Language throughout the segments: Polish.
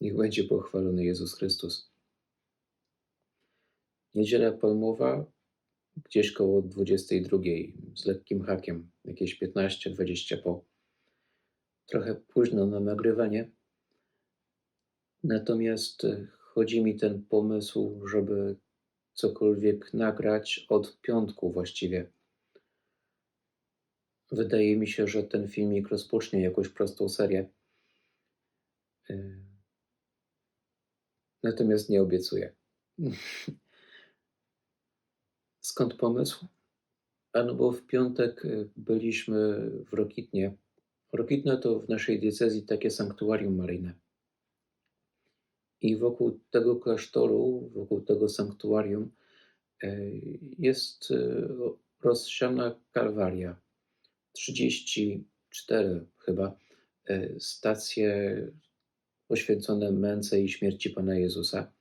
Niech będzie pochwalony Jezus Chrystus. Niedziela Palmowa gdzieś koło 22 z lekkim hakiem, jakieś 15-20 po. Trochę późno na nagrywanie. Natomiast e, chodzi mi ten pomysł, żeby cokolwiek nagrać od piątku właściwie. Wydaje mi się, że ten filmik rozpocznie jakąś prostą serię. Natomiast nie obiecuję. Skąd pomysł? Ano bo w piątek y, byliśmy w Rokitnie. Rokitno to w naszej diecezji takie sanktuarium maryjne. I wokół tego klasztoru, wokół tego sanktuarium y, jest y, rozsiana kalwaria. 34 chyba stacje poświęcone męce i śmierci Pana Jezusa.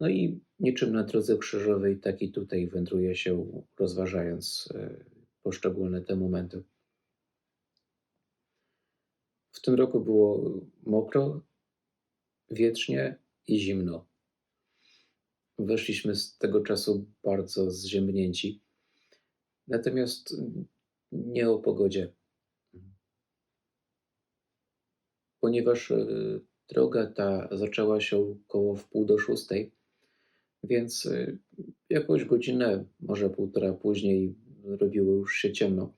No i niczym na drodze krzyżowej, tak i tutaj wędruje się, rozważając e, poszczególne te momenty. W tym roku było mokro, wietrznie i zimno. Weszliśmy z tego czasu bardzo zziębnięci. Natomiast nie o pogodzie. Ponieważ e, droga ta zaczęła się koło wpół do szóstej, więc y, jakąś godzinę, może półtora później robiło już się ciemno.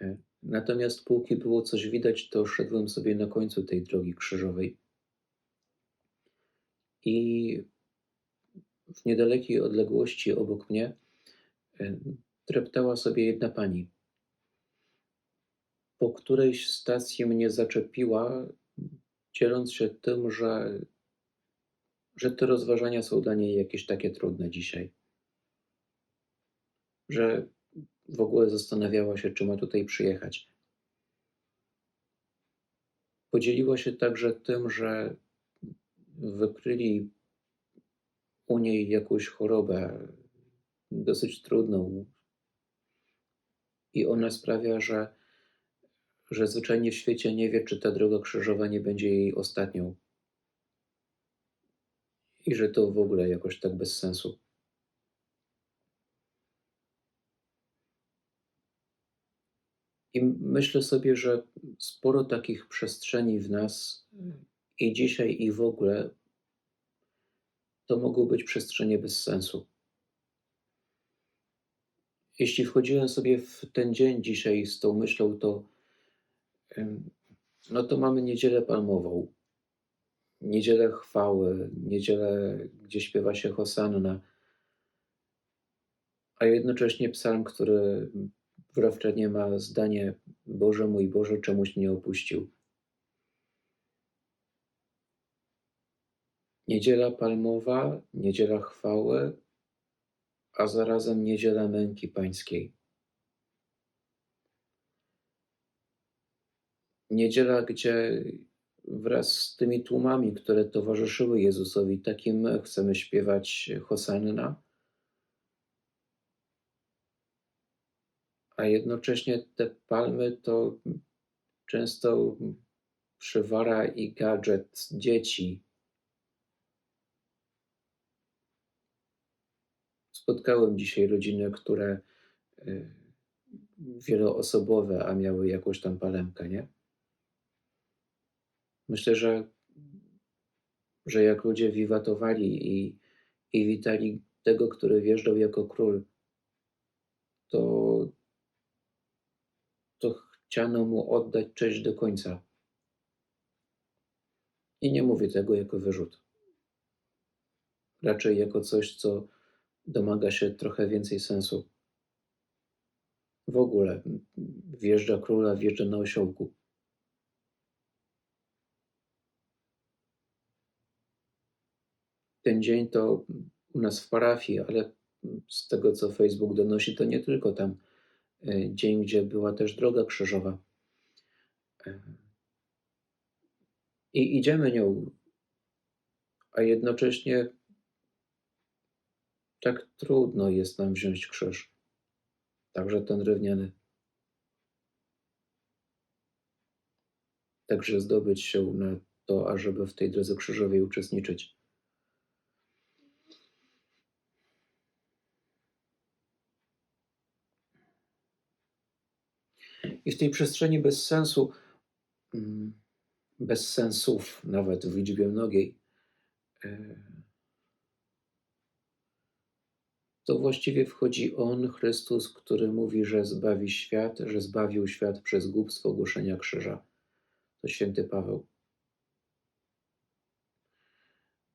E, natomiast póki było coś widać, to szedłem sobie na końcu tej drogi krzyżowej. I w niedalekiej odległości obok mnie e, treptała sobie jedna pani. Po którejś stacji mnie zaczepiła, dzieląc się tym, że że te rozważania są dla niej jakieś takie trudne dzisiaj. Że w ogóle zastanawiała się, czy ma tutaj przyjechać. Podzieliła się także tym, że wykryli u niej jakąś chorobę dosyć trudną. I ona sprawia, że, że zwyczajnie w świecie nie wie, czy ta droga krzyżowa nie będzie jej ostatnią i że to w ogóle jakoś tak bez sensu. I myślę sobie, że sporo takich przestrzeni w nas i dzisiaj, i w ogóle to mogą być przestrzenie bez sensu. Jeśli wchodziłem sobie w ten dzień dzisiaj z tą myślą, to no to mamy niedzielę palmową niedzielę chwały, niedzielę, gdzie śpiewa się Hosanna, a jednocześnie psalm, który w ma zdanie Boże mój Boże, czemuś mnie opuścił. Niedziela palmowa, niedziela chwały, a zarazem niedziela męki pańskiej. Niedziela, gdzie wraz z tymi tłumami, które towarzyszyły Jezusowi, takim my chcemy śpiewać Hosanna, a jednocześnie te palmy to często przywara i gadżet dzieci. Spotkałem dzisiaj rodziny, które y, wieloosobowe, a miały jakąś tam palemkę, nie? Myślę, że, że jak ludzie wiwatowali i, i witali tego, który wjeżdżał jako król, to, to chciano mu oddać cześć do końca. I nie mówię tego jako wyrzut. Raczej jako coś, co domaga się trochę więcej sensu. W ogóle wjeżdża króla, wjeżdża na osiołku. Ten dzień to u nas w parafii, ale z tego co Facebook donosi, to nie tylko tam e, dzień, gdzie była też droga krzyżowa. E, I idziemy nią, a jednocześnie tak trudno jest nam wziąć krzyż, także ten drewniany. Także zdobyć się na to, ażeby w tej drodze krzyżowej uczestniczyć. I w tej przestrzeni bez sensu, mm, bez sensów, nawet w liczbie mnogiej, e, to właściwie wchodzi On, Chrystus, który mówi, że zbawi świat, że zbawił świat przez głupstwo głoszenia krzyża. To święty Paweł.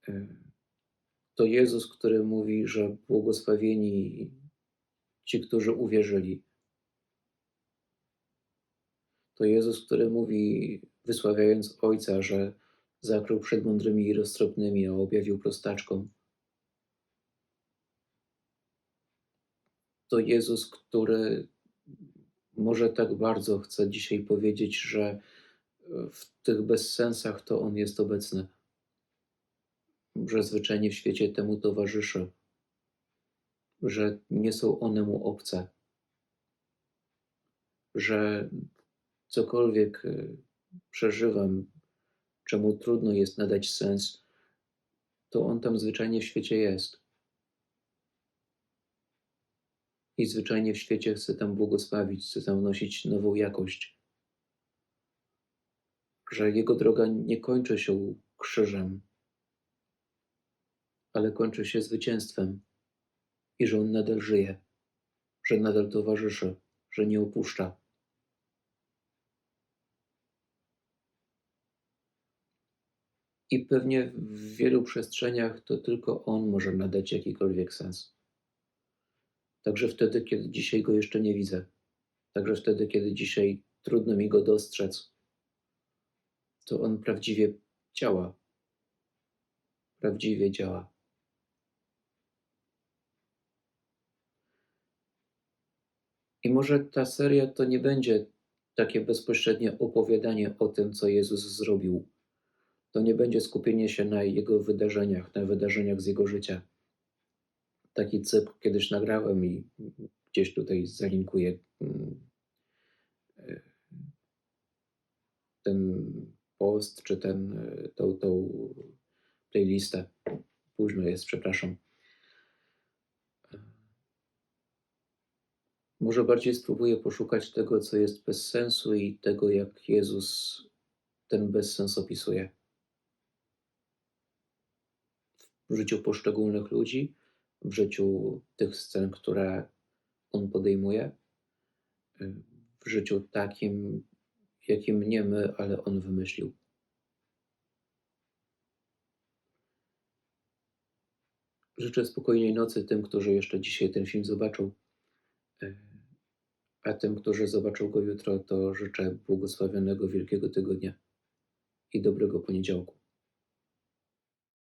E, To Jezus, który mówi, że błogosławieni ci, którzy uwierzyli. To Jezus, który mówi, wysławiając Ojca, że zakrył przed mądrymi i roztropnymi, a objawił prostaczkom. To Jezus, który może tak bardzo chce dzisiaj powiedzieć, że w tych bezsensach to On jest obecny, że zwyczajnie w świecie temu towarzyszy, że nie są one mu obce, że cokolwiek e, przeżywam, czemu trudno jest nadać sens, to On tam zwyczajnie w świecie jest. I zwyczajnie w świecie chce tam błogosławić, chce tam wnosić nową jakość. Że Jego droga nie kończy się krzyżem, ale kończy się zwycięstwem i że On nadal żyje, że nadal towarzyszy, że nie opuszcza. I pewnie w wielu przestrzeniach to tylko On może nadać jakikolwiek sens. Także wtedy, kiedy dzisiaj Go jeszcze nie widzę, także wtedy, kiedy dzisiaj trudno mi Go dostrzec, to On prawdziwie działa. Prawdziwie działa. I może ta seria to nie będzie takie bezpośrednie opowiadanie o tym, co Jezus zrobił. To nie będzie skupienie się na Jego wydarzeniach, na wydarzeniach z Jego życia. Taki cykl kiedyś nagrałem i gdzieś tutaj zalinkuję mm, e, ten post, czy ten, e, tą, tą playlistę. Późno jest, przepraszam. Może bardziej spróbuję poszukać tego, co jest bez sensu i tego, jak Jezus ten bezsens opisuje. W życiu poszczególnych ludzi, w życiu tych scen, które On podejmuje, w życiu takim, jakim nie my, ale On wymyślił. Życzę spokojnej nocy tym, którzy jeszcze dzisiaj ten film zobaczą. A tym, którzy zobaczą go jutro, to życzę błogosławionego Wielkiego Tygodnia i dobrego poniedziałku.